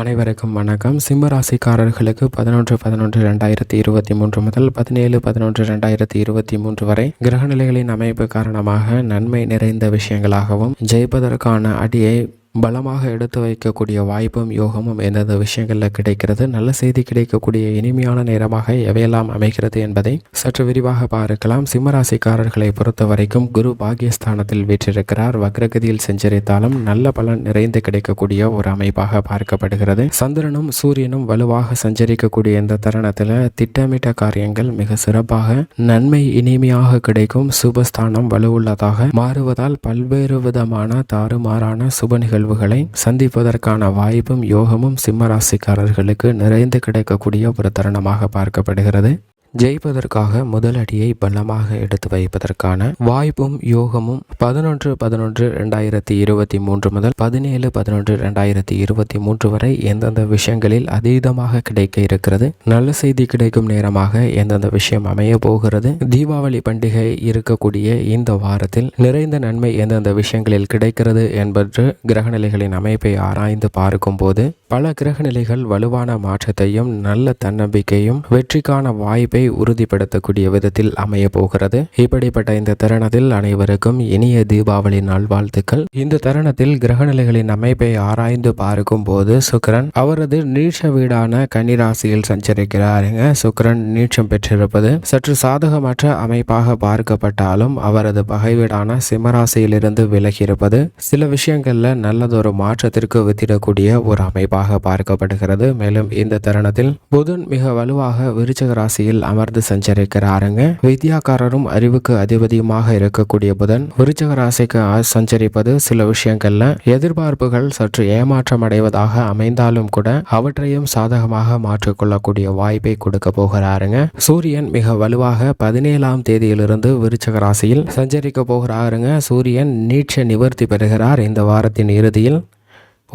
அனைவருக்கும் வணக்கம். சிம்ம ராசிக்காரர்களுக்கு பதினொன்று பதினொன்று ரெண்டாயிரத்தி இருபத்தி மூன்று முதல் பதினேழு பதினொன்று ரெண்டாயிரத்தி இருபத்தி மூன்று வரை கிரகநிலைகளின் அமைப்பு காரணமாக நன்மை நிறைந்த விஷயங்களாகவும் ஜெயிப்பதற்கான அடியை பலமாக எடுத்து வைக்கக்கூடிய வாய்ப்பும் யோகமும் எந்தெந்த விஷயங்களில் கிடைக்கிறது? நல்ல செய்தி கிடைக்கக்கூடிய இனிமையான நேரமாக எவையெல்லாம் அமைகிறது என்பதை சற்று விரிவாக பார்க்கலாம். சிம்மராசிக்காரர்களை பொறுத்த வரைக்கும் குரு பாகியஸ்தானத்தில் வீற்றிருக்கிறார். வக்ரகதியில் செஞ்சரித்தாலும் நல்ல பலன் நிறைந்து கிடைக்கக்கூடிய ஒரு அமைப்பாக பார்க்கப்படுகிறது. சந்திரனும் சூரியனும் வலுவாக சஞ்சரிக்கக்கூடிய இந்த தருணத்தில் திட்டமிட்ட காரியங்கள் மிக சிறப்பாக நன்மை இனிமையாக கிடைக்கும். சுபஸ்தானம் வலுவுள்ளதாக மாறுவதால் பல்வேறு விதமான தாறுமாறான சுப நிகழ்வுகளை சந்திப்பதற்கான வாய்ப்பும் யோகமும் சிம்மராசிக்காரர்களுக்கு நிறைந்து கிடைக்கக்கூடிய ஒரு தருணமாக பார்க்கப்படுகிறது. ஜெயிப்பதற்காக முதலடியை பலமாக எடுத்து வைப்பதற்கான வாய்ப்பும் யோகமும் பதினொன்று பதினொன்று ரெண்டாயிரத்தி இருபத்தி மூன்று முதல் பதினேழு பதினொன்று ரெண்டாயிரத்தி இருபத்தி மூன்று வரை எந்தெந்த விஷயங்களில் அதீதமாக கிடைக்க இருக்கிறது? நல்ல செய்தி கிடைக்கும் நேரமாக எந்தெந்த விஷயம் அமைய போகிறது? தீபாவளி பண்டிகை இருக்கக்கூடிய இந்த வாரத்தில் நிறைந்த நன்மை எந்தெந்த விஷயங்களில் கிடைக்கிறது என்பது கிரகநிலைகளின் அமைப்பை ஆராய்ந்து பார்க்கும் பல பல கிரகநிலைகள் வலுவான மாற்றத்தையும் நல்ல தன்னம்பிக்கையும் வெற்றிக்கான வாய்ப்பை உறுதிப்படுத்தக்கூடிய விதத்தில் அமைய போகிறது. இப்படிப்பட்ட இந்த தருணத்தில் அனைவருக்கும் இனிய தீபாவளி நல்வாழ்த்துக்கள். இந்த தருணத்தில் கிரகநிலைகளின் அமைப்பை ஆராய்ந்து பார்க்கும் போது சுக்கிரன் அவரது நீட்ச வீடான கன்னிராசியில் சஞ்சரிக்கிறாருங்க. சுக்கிரன் நீட்சம் பெற்றிருப்பது சற்று சாதகமற்ற அமைப்பாக பார்க்கப்பட்டாலும் அவரது பகை வீடான சிம்மராசியிலிருந்து விலகியிருப்பது சில விஷயங்கள்ல நல்லதொரு மாற்றத்திற்கு வித்திடக்கூடிய ஒரு அமைப்பாக பார்க்கப்படுகிறது. மேலும் இந்த தருணத்தில் புதன் மிக வலுவாக விருச்சக ராசியில் அமர்ந்து சஞ்சரிக்கிறாருங்க. வித்யாக்காரரும் அறிவுக்கு அதிபதியுமாக இருக்கக்கூடிய புதன் விருச்சக ராசிக்கு ஆ- சஞ்சரிப்பது சில விஷயங்கள்ல எதிர்பார்ப்புகள் சற்று ஏமாற்றம் அடைவதாக அமைந்தாலும் கூட அவற்றையும் சாதகமாக மாற்றிக்கொள்ளக்கூடிய வாய்ப்பை கொடுக்க போகிறாருங்க. சூரியன் மிக வலுவாக பதினேழாம் தேதியிலிருந்து விருச்சக ராசியில் சஞ்சரிக்க போகிறாருங்க. சூரியன் நீட்ச நிவர்த்தி பெறுகிறார். இந்த வாரத்தின் இறுதியில்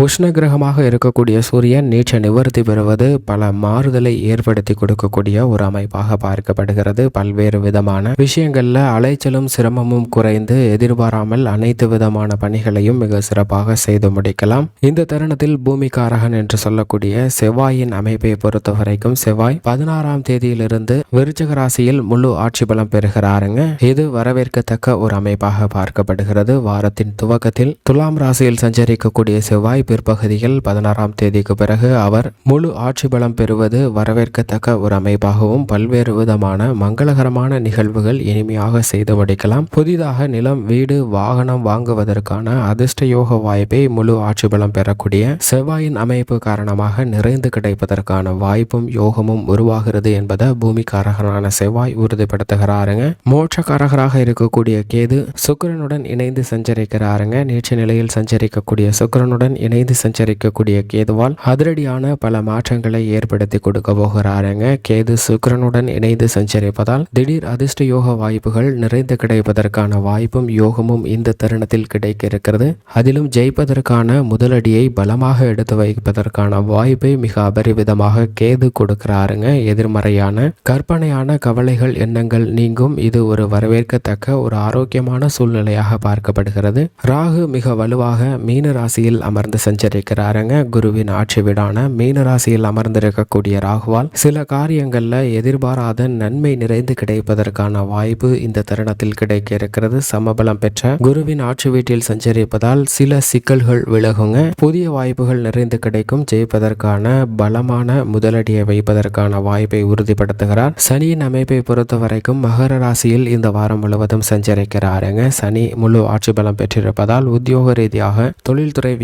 உஷ்ண கிரகமாக இருக்கக்கூடிய சூரியன் நீச்ச நிவர்த்தி பெறுவது பல மாறுதலை ஏற்படுத்தி கொடுக்கக்கூடிய ஒரு அமைப்பாக பார்க்கப்படுகிறது. பல்வேறு விதமான விஷயங்களில் அலைச்சலும் சிரமமும் குறைந்து எதிர்பாராமல் அனைத்து விதமான பணிகளையும் மிக சிறப்பாக செய்து முடிக்கலாம். இந்த தருணத்தில் பூமிகாரகன் என்று சொல்லக்கூடிய செவ்வாயின் அமைப்பை பொறுத்த வரைக்கும் செவ்வாய் பதினாறாம் தேதியிலிருந்து விருச்சக ராசியில் முழு ஆட்சி பலம் பெறுகிறாருங்க. இது வரவேற்கத்தக்க ஒரு அமைப்பாக பார்க்கப்படுகிறது. வாரத்தின் துவக்கத்தில் துலாம் ராசியில் சஞ்சரிக்கக்கூடிய செவ்வாய் பிற்பகுதியில் பதினாறாம் தேதிக்கு பிறகு அவர் முழு ஆட்சி பலம் பெறுவது வரவேற்கத்தக்க ஒரு அமைப்பாகவும் பல்வேறு விதமான மங்களகரமான நிகழ்வுகள் இனிமையாக செய்து முடிக்கலாம். புதிதாக நிலம் வீடு வாகனம் வாங்குவதற்கான அதிர்ஷ்ட யோக வாய்ப்பை முழு ஆட்சி பலம் பெறக்கூடிய செவ்வாயின் அமைப்பு காரணமாக நிறைந்து கிடைப்பதற்கான வாய்ப்பும் யோகமும் உருவாகிறது என்பதை பூமிக்காரகரான செவ்வாய் உறுதிப்படுத்துகிறாருங்க. மோட்சக்காரகராக இருக்கக்கூடிய கேது சுக்கிரனுடன் இணைந்து சஞ்சரிக்கிறாருங்க. நீச்ச நிலையில் சஞ்சரிக்கக்கூடிய சுக்கிரனுடன் இணைந்து சஞ்சரிக்கக்கூடிய கேதுவால் அதிரடியான பல மாற்றங்களை ஏற்படுத்தி கொடுக்க போகிறாருங்க. கேது சுக்கிரனுடன் இணைந்து சஞ்சரிப்பதால் திடீர் அதிர்ஷ்ட யோக வாய்ப்புகள் நிறைந்து கிடைப்பதற்கான வாய்ப்பும் யோகமும் இந்த தருணத்தில் கிடைக்க இருக்கிறது அதிலும் ஜெயிப்பதற்கான முதலடியை பலமாக எடுத்து வைப்பதற்கான வாய்ப்பை மிக அபரிவிதமாக கேது கொடுக்கிறாருங்க. எதிர்மறையான கற்பனையான கவலைகள் எண்ணங்கள் நீங்கும். இது ஒரு வரவேற்கத்தக்க ஒரு ஆரோக்கியமான சூழ்நிலையாக பார்க்கப்படுகிறது. ராகு மிக வலுவாக மீன ராசியில் அமர்ந்து சஞ்சரிக்கிறாருங்க. குருவின் ஆட்சி வீடான மீன ராசியில் அமர்ந்திருக்கக்கூடிய ராகுவால் சில காரியங்கள்ல எதிர்பாராத நன்மை நிறைந்து கிடைப்பதற்கான வாய்ப்பு இந்த தருணத்தில் கிடைக்க இருக்கிறது. சமபலம் பெற்ற குருவின் ஆட்சி வீட்டில் சஞ்சரிப்பதால் சில சிக்கல்கள் விலகுங்க. புதிய வாய்ப்புகள் நிறைந்து கிடைக்கும். ஜெயிப்பதற்கான பலமான முதலடியை வைப்பதற்கான வாய்ப்பை உறுதிப்படுத்துகிறார். சனியின் அமைப்பை பொறுத்த வரைக்கும் மகர ராசியில் இந்த வாரம் முழுவதும் சஞ்சரிக்கிறாருங்க. சனி முழு ஆட்சி பலம் பெற்றிருப்பதால் உத்தியோக ரீதியாக தொழில்துறை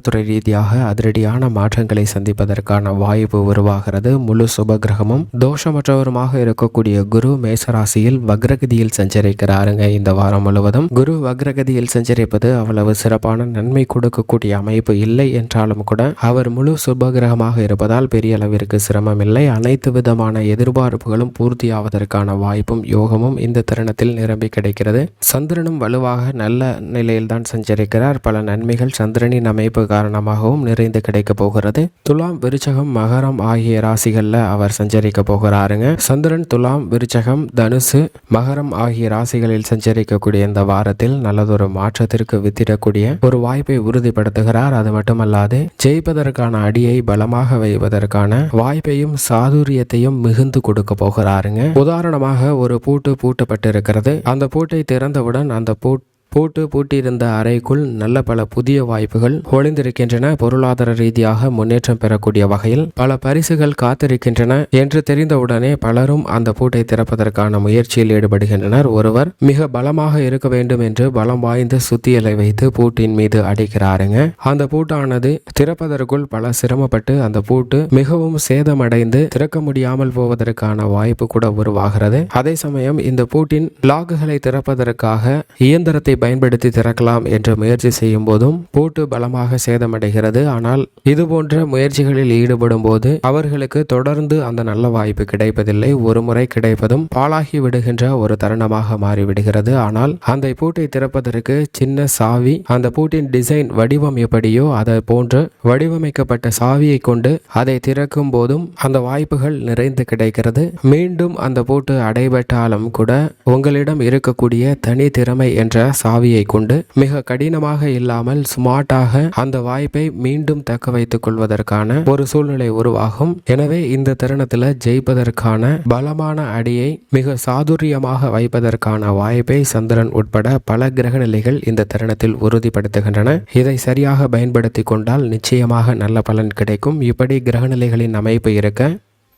வியாபாரத்துறை ரீதியாக அதிரடியான மாற்றங்களை சந்திப்பதற்கான வாய்ப்பு உருவாகிறது. முழு சுபகிரகமும் தோஷமற்றவருமாக இருக்கக்கூடிய குரு மேசராசியில் வக்ரகதியில் சஞ்சரிக்கிறாருங்க. இந்த வாரம் முழுவதும் குரு வக்ரகதியில் சஞ்சரிப்பது அவ்வளவு சிறப்பான நன்மை கொடுக்கக்கூடிய அமைப்பு இல்லை என்றாலும் கூட அவர் முழு சுபகிரகமாக இருப்பதால் பெரிய அளவிற்கு சிரமம் இல்லை. அனைத்து விதமான எதிர்பார்ப்புகளும் பூர்த்தியாவதற்கான வாய்ப்பும் யோகமும் இந்த தருணத்தில் நிரம்பி கிடைக்கிறது. சந்திரனும் வலுவாக நல்ல நிலையில் தான் சஞ்சரிக்கிறார். பல நன்மைகள் சந்திரனின் அமைப்பு காரணமாகவும் நிறைந்து கிடைக்க போகிறது. துலாம் விருச்சகம் மகரம் ஆகிய ராசிகளில் அவர் சஞ்சரிக்க போகிறாருங்க. சந்திரன் துலாம் விருச்சகம் தனுசு மகரம் ஆகிய ராசிகளில் சஞ்சரிக்கக்கூடிய இந்த வாரத்தில் நல்லதொரு மாற்றத்திற்கு வித்திடக்கூடிய ஒரு வாய்ப்பை உறுதிப்படுத்துகிறார். அது மட்டுமல்லாது ஜெயிப்பதற்கான அடியை பலமாக வைப்பதற்கான வாய்ப்பையும் சாதுரியத்தையும் மிகுந்து கொடுக்க போகிறாருங்க. உதாரணமாக ஒரு பூட்டு பூட்டப்பட்டிருக்கிறது. அந்த பூட்டை திறந்தவுடன் அந்த பூட்டு பூட்டு பூட்டியிருந்த அறைக்குள் நல்ல பல புதிய வாய்ப்புகள் ஒளிந்திருக்கின்றன. பொருளாதார ரீதியாக முன்னேற்றம் பெறக்கூடிய வகையில் பல பரிசுகள் காத்திருக்கின்றன என்று தெரிந்தவுடனே பலரும் அந்த பூட்டை திறப்பதற்கான முயற்சியில் ஈடுபடுகின்றனர். ஒருவர் மிக பலமாக இருக்க வேண்டும் என்று பலம் வாய்ந்த சுத்தியலை வைத்து பூட்டின் மீது அடிக்கிறாருங்க. அந்த பூட்டானது திறப்பதற்குள் பல சிரமப்பட்டு அந்த பூட்டு மிகவும் சேதமடைந்து திறக்க முடியாமல் போவதற்கான வாய்ப்பு கூட உருவாகிறது. அதே சமயம் இந்த பூட்டின் லாக்குகளை திறப்பதற்காக இயந்திரத்தை பயன்படுத்தி திறக்கலாம் என்று முயற்சி செய்யும் போதும் பூட்டு பலமாக சேதமடைகிறது. ஆனால் இது போன்ற முயற்சிகளில் ஈடுபடும் போது அவர்களுக்கு தொடர்ந்து அந்த நல்ல வாய்ப்பு கிடைப்பதில்லை. ஒரு முறை கிடைப்பதும் பாழாகி விடுகின்ற ஒரு தருணமாக மாறிவிடுகிறது. ஆனால் அந்த பூட்டை திறப்பதற்கு சின்ன சாவி அந்த பூட்டின் டிசைன் வடிவம் எப்படியோ அதை போன்று வடிவமைக்கப்பட்ட சாவியை கொண்டு அதை திறக்கும் போதும் அந்த வாய்ப்புகள் நிறைந்து கிடைக்கிறது. மீண்டும் அந்த பூட்டு அடைபட்டாலும் கூட உங்களிடம் இருக்கக்கூடிய தனி திறமை என்ற சாவியை கொண்டு மிக கடினமாக இல்லாமல் ஸ்மார்ட்டாக அந்த வாய்ப்பை மீண்டும் தக்க வைத்துக் கொள்வதற்கான ஒரு சூழ்நிலை உருவாகும். எனவே இந்த தருணத்தில் ஜெயிப்பதற்கான பலமான அடியை மிக சாதுரியமாக வைப்பதற்கான வாய்ப்பை சந்திரன் உட்பட பல கிரக நிலைகள் இந்த தருணத்தில் உறுதிப்படுத்துகின்றன. இதை சரியாக பயன்படுத்தி கொண்டால் நிச்சயமாக நல்ல பலன் கிடைக்கும். இப்படி கிரகநிலைகளின் அமைப்பு இருக்க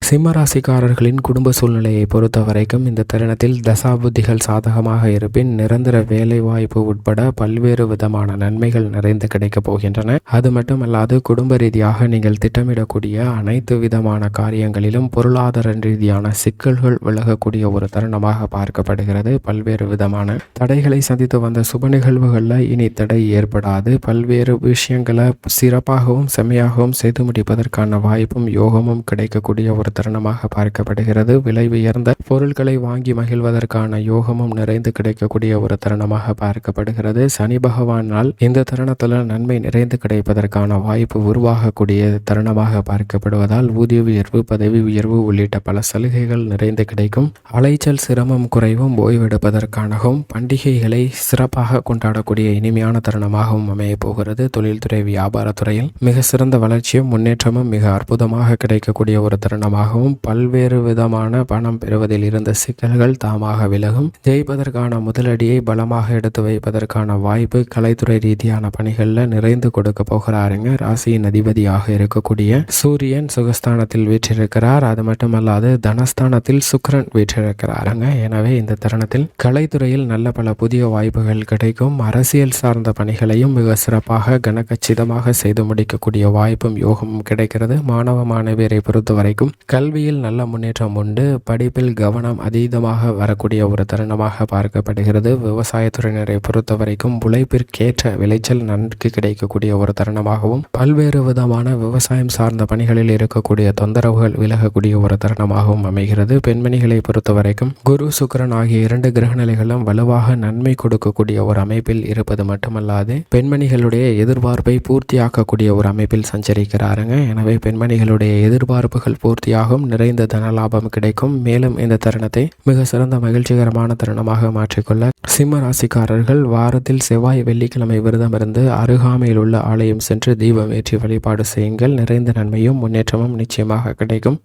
சிம்மராசிக்காரர்களின் குடும்ப சூழ்நிலையை பொறுத்த வரைக்கும் இந்த தருணத்தில் தசாபுத்திகள் சாதகமாக இருப்பின் நிரந்தர வேலைவாய்ப்பு உட்பட பல்வேறு விதமான நன்மைகள் நிறைந்து கிடைக்கப் போகின்றன. அது மட்டுமல்லாது குடும்ப ரீதியாக நீங்கள் திட்டமிடக்கூடிய அனைத்து விதமான காரியங்களிலும் பொருளாதார ரீதியான சிக்கல்கள் விலகக்கூடிய ஒரு தருணமாக பார்க்கப்படுகிறது. பல்வேறு விதமான தடைகளை சந்தித்து வந்த சுப நிகழ்வுகளில் இனி தடை ஏற்படாது. பல்வேறு விஷயங்களை சிறப்பாகவும் செம்மையாகவும் செய்து முடிப்பதற்கான வாய்ப்பும் யோகமும் கிடைக்கக்கூடிய ஒரு தருணமாக பார்க்கப்படுகிறது. விலை உயர்ந்த பொருட்களை வாங்கி மகிழ்வதற்கான யோகமும் நிறைந்து கிடைக்கக்கூடிய ஒரு தருணமாக பார்க்கப்படுகிறது. சனி பகவானால் இந்த தருணத்தில் நன்மை நிறைந்து கிடைப்பதற்கான வாய்ப்பு உருவாகக்கூடிய தருணமாக பார்க்கப்படுவதால் ஊதிய உயர்வு பதவி உயர்வு உள்ளிட்ட பல சலுகைகள் நிறைந்து கிடைக்கும். அலைச்சல் சிரமம் குறைவும் ஓய்வெடுப்பதற்கானவும் பண்டிகைகளை சிறப்பாக கொண்டாடக்கூடிய இனிமையான தருணமாகவும் அமையப் போகிறது. தொழில்துறை வியாபாரத்துறையில் மிக சிறந்த வளர்ச்சியும் முன்னேற்றமும் மிக அற்புதமாக கிடைக்கக்கூடிய ஒரு தருணமாக மூலமாகவும் பல்வேறு விதமான பணம் பெறுவதில் இருந்த சிக்கல்கள் தாமாக விலகும். ஜெயிப்பதற்கான முதலடியை பலமாக எடுத்து வைப்பதற்கான வாய்ப்பு கலைத்துறை ரீதியான பணிகளில் நிறைந்து கொடுக்க போகிறாருங்க. ராசியின் அதிபதியாக இருக்கக்கூடிய சூரியன் சுகஸ்தானத்தில் வீற்றிருக்கிறார். அது மட்டுமல்லாது தனஸ்தானத்தில் சுக்கிரன் வீற்றிருக்கிறாருங்க. எனவே இந்த தருணத்தில் கலைத்துறையில் நல்ல பல புதிய வாய்ப்புகள் கிடைக்கும். அரசியல் சார்ந்த பணிகளையும் மிக சிறப்பாக கனகச்சிதமாக செய்து முடிக்கக்கூடிய வாய்ப்பும் யோகமும் கிடைக்கிறது. மாணவ மாணவியரை பொறுத்த வரைக்கும் கல்வியில் நல்ல முன்னேற்றம் உண்டு. படிப்பில் கவனம் அதீதமாக வரக்கூடிய ஒரு தருணமாக பார்க்கப்படுகிறது. விவசாயத்துறையினரை பொறுத்த வரைக்கும் உழைப்பிற்கேற்ற விளைச்சல் நன்கு கிடைக்கக்கூடிய ஒரு தருணமாகவும் பல்வேறு விதமான விவசாயம் சார்ந்த பணிகளில் இருக்கக்கூடிய தொந்தரவுகள் விலகக்கூடிய ஒரு தருணமாகவும் அமைகிறது. பெண்மணிகளை பொறுத்த வரைக்கும் குரு சுக்கரன் ஆகிய இரண்டு கிரகநிலைகளும் வலுவாக நன்மை கொடுக்கக்கூடிய ஒரு அமைப்பில் இருப்பது மட்டுமல்லாது பெண்மணிகளுடைய எதிர்பார்ப்பை பூர்த்தியாக்கக்கூடிய ஒரு அமைப்பில் சஞ்சரிக்கிறாருங்க. எனவே பெண்மணிகளுடைய எதிர்பார்ப்புகள் பூர்த்தியாக பூர்த்தியாகும் நிறைந்த தன லாபம் கிடைக்கும். மேலும் இந்த தருணத்தை மிக சிறந்த மகிழ்ச்சிகரமான தருணமாக மாற்றிக்கொள்ள சிம்ம ராசிக்காரர்கள் வாரத்தில் செவ்வாய் வெள்ளிக்கிழமை விரதம் இருந்து அருகாமையில் உள்ள ஆலயம் சென்று தீபம் ஏற்றி வழிபாடு செய்யுங்கள். நிறைந்த நன்மையும் முன்னேற்றமும் நிச்சயமாக கிடைக்கும்.